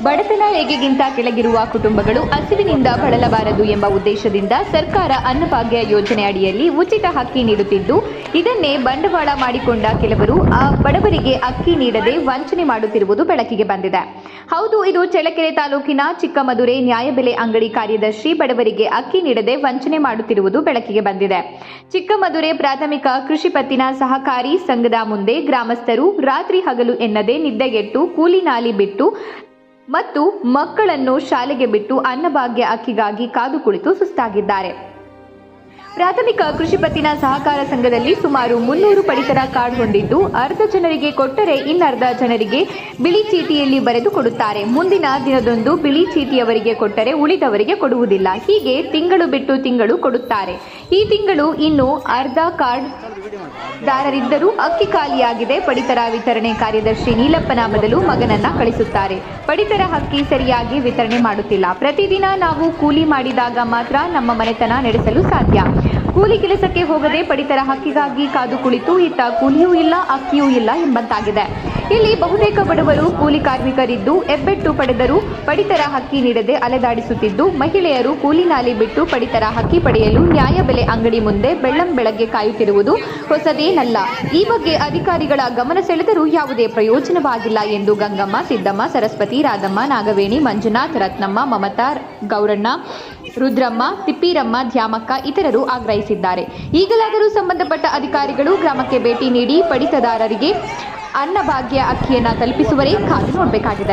ಬಡತನ ರೇಖೆಗಿಂತ ಕೆಳಗಿರುವ ಕುಟುಂಬಗಳು ಹಸಿವಿನಿಂದ ಬಳಲಬಾರದು ಎಂಬ ಉದ್ದೇಶದಿಂದ ಸರ್ಕಾರ ಅನ್ನಭಾಗ್ಯ ಯೋಜನೆ ಅಡಿಯಲ್ಲಿ ಉಚಿತ ಹಕ್ಕಿ ನೀಡುತ್ತಿದ್ದು ಇದನ್ನೇ ಬಂಡವಾಳ ಮಾಡಿಕೊಂಡ ಕೆಲವರು ಆ ಬಡವರಿಗೆ ಅಕ್ಕಿ ನೀಡದೆ ವಂಚನೆ ಮಾಡುತ್ತಿರುವುದು ಬೆಳಕಿಗೆ ಬಂದಿದೆ. ಹೌದು, ಇದು ಚಳ್ಳಕೆರೆ ತಾಲೂಕಿನ ಚಿಕ್ಕಮದುರೆ ನ್ಯಾಯಬೆಲೆ ಅಂಗಡಿ ಕಾರ್ಯದರ್ಶಿ ಬಡವರಿಗೆ ಅಕ್ಕಿ ನೀಡದೆ ವಂಚನೆ ಮಾಡುತ್ತಿರುವುದು ಬೆಳಕಿಗೆ ಬಂದಿದೆ. ಚಿಕ್ಕಮದುರೆ ಪ್ರಾಥಮಿಕ ಕೃಷಿ ಪತ್ತಿನ ಸಹಕಾರಿ ಸಂಘದ ಮುಂದೆ ಗ್ರಾಮಸ್ಥರು ರಾತ್ರಿ ಹಗಲು ಎನ್ನದೆ ನಿದ್ದೆಗೆಟ್ಟು ಕೂಲಿ ನಾಲಿ ಬಿಟ್ಟು ಮತ್ತು ಮಕ್ಕಳನ್ನು ಶಾಲೆಗೆ ಬಿಟ್ಟು ಅನ್ನಭಾಗ್ಯ ಅಕ್ಕಿಗಾಗಿ ಕಾದು ಕುಳಿತು ಸುಸ್ತಾಗಿದ್ದಾರೆ. ಪ್ರಾಥಮಿಕ ಕೃಷಿ ಪತ್ತಿನ ಸಹಕಾರ ಸಂಘದಲ್ಲಿ ಸುಮಾರು ಮುನ್ನೂರು ಪಡಿತರ ಕಾರ್ಡ್ ಹೊಂದಿದ್ದು ಅರ್ಧ ಜನರಿಗೆ ಕೊಟ್ಟರೆ ಇನ್ನರ್ಧ ಜನರಿಗೆ ಬಿಳಿ ಚೀಟಿಯಲ್ಲಿ ಬರೆದು ಕೊಡುತ್ತಾರೆ. ಮುಂದಿನ ದಿನದೊಂದು ಬಿಳಿ ಚೀಟಿಯವರಿಗೆ ಕೊಟ್ಟರೆ ಉಳಿದವರಿಗೆ ಕೊಡುವುದಿಲ್ಲ. ಹೀಗೆ ತಿಂಗಳು ಬಿಟ್ಟು ತಿಂಗಳು ಕೊಡುತ್ತಾರೆ. ಈ ತಿಂಗಳು ಇನ್ನು ಅರ್ಧ ಕಾರ್ಡ್ ದಾರರಿದ್ದರೂ ಅಕ್ಕಿ ಖಾಲಿಯಾಗಿದೆ. ಪಡಿತರ ವಿತರಣೆ ಕಾರ್ಯದರ್ಶಿ ನೀಲಪ್ಪನ ಬದಲು ಮಗನನ್ನ ಕಳಿಸುತ್ತಾರೆ. ಪಡಿತರ ಅಕ್ಕಿ ಸರಿಯಾಗಿ ವಿತರಣೆ ಮಾಡುತ್ತಿಲ್ಲ. ಪ್ರತಿದಿನ ನಾವು ಕೂಲಿ ಮಾಡಿದಾಗ ಮಾತ್ರ ನಮ್ಮ ಮನೆತನ ನಡೆಸಲು ಸಾಧ್ಯ. ಕೂಲಿ ಕೆಲಸಕ್ಕೆ ಹೋಗದೆ ಪಡಿತರ ಹಕ್ಕಿಗಾಗಿ ಕಾದು ಕುಳಿತು, ಇತ್ತ ಕೂಲಿಯೂ ಇಲ್ಲ, ಅಕ್ಕಿಯೂ ಇಲ್ಲ ಎಂಬಂತಾಗಿದೆ. ಇಲ್ಲಿ ಬಹುತೇಕ ಬಡವರು ಕೂಲಿ ಕಾರ್ಮಿಕರಿದ್ದು ಹೆಬ್ಬೆಟ್ಟು ಪಡೆದರೂ ಪಡಿತರ ಹಕ್ಕಿ ನೀಡದೆ ಅಲೆದಾಡಿಸುತ್ತಿದ್ದು, ಮಹಿಳೆಯರು ಕೂಲಿ ನಾಲಿ ಬಿಟ್ಟು ಪಡಿತರ ಹಕ್ಕಿ ಪಡೆಯಲು ನ್ಯಾಯಬೆಲೆ ಅಂಗಡಿ ಮುಂದೆ ಬೆಳ್ಳಂ ಬೆಳಗ್ಗೆ ಕಾಯುತ್ತಿರುವುದು ಹೊಸದೇನಲ್ಲ. ಈ ಬಗ್ಗೆ ಅಧಿಕಾರಿಗಳ ಗಮನ ಸೆಳೆದರೂ ಯಾವುದೇ ಪ್ರಯೋಜನವಾಗಿಲ್ಲ ಎಂದು ಗಂಗಮ್ಮ, ಸಿದ್ದಮ್ಮ, ಸರಸ್ವತಿ, ರಾಧಮ್ಮ, ನಾಗವೇಣಿ, ಮಂಜುನಾಥ್, ರತ್ನಮ್ಮ, ಮಮತಾ, ಗೌರಣ್ಣ, ರುದ್ರಮ್ಮ, ತಿಪ್ಪೀರಮ್ಮ ಧ್ಯಾಮಕ್ಕ ಇತರರು ಆಗ್ರಹಿಸಿದ್ದಾರೆ. ಈಗಲಾದರೂ ಸಂಬಂಧಪಟ್ಟ ಅಧಿಕಾರಿಗಳು ಗ್ರಾಮಕ್ಕೆ ಭೇಟಿ ನೀಡಿ ಪಡಿತದಾರರಿಗೆ ಅನ್ನಭಾಗ್ಯ ಅಕ್ಕಿಯನ್ನು ತಲುಪಿಸುವರೇ ಕಾದು ನೋಡಬೇಕಾಗಿದೆ.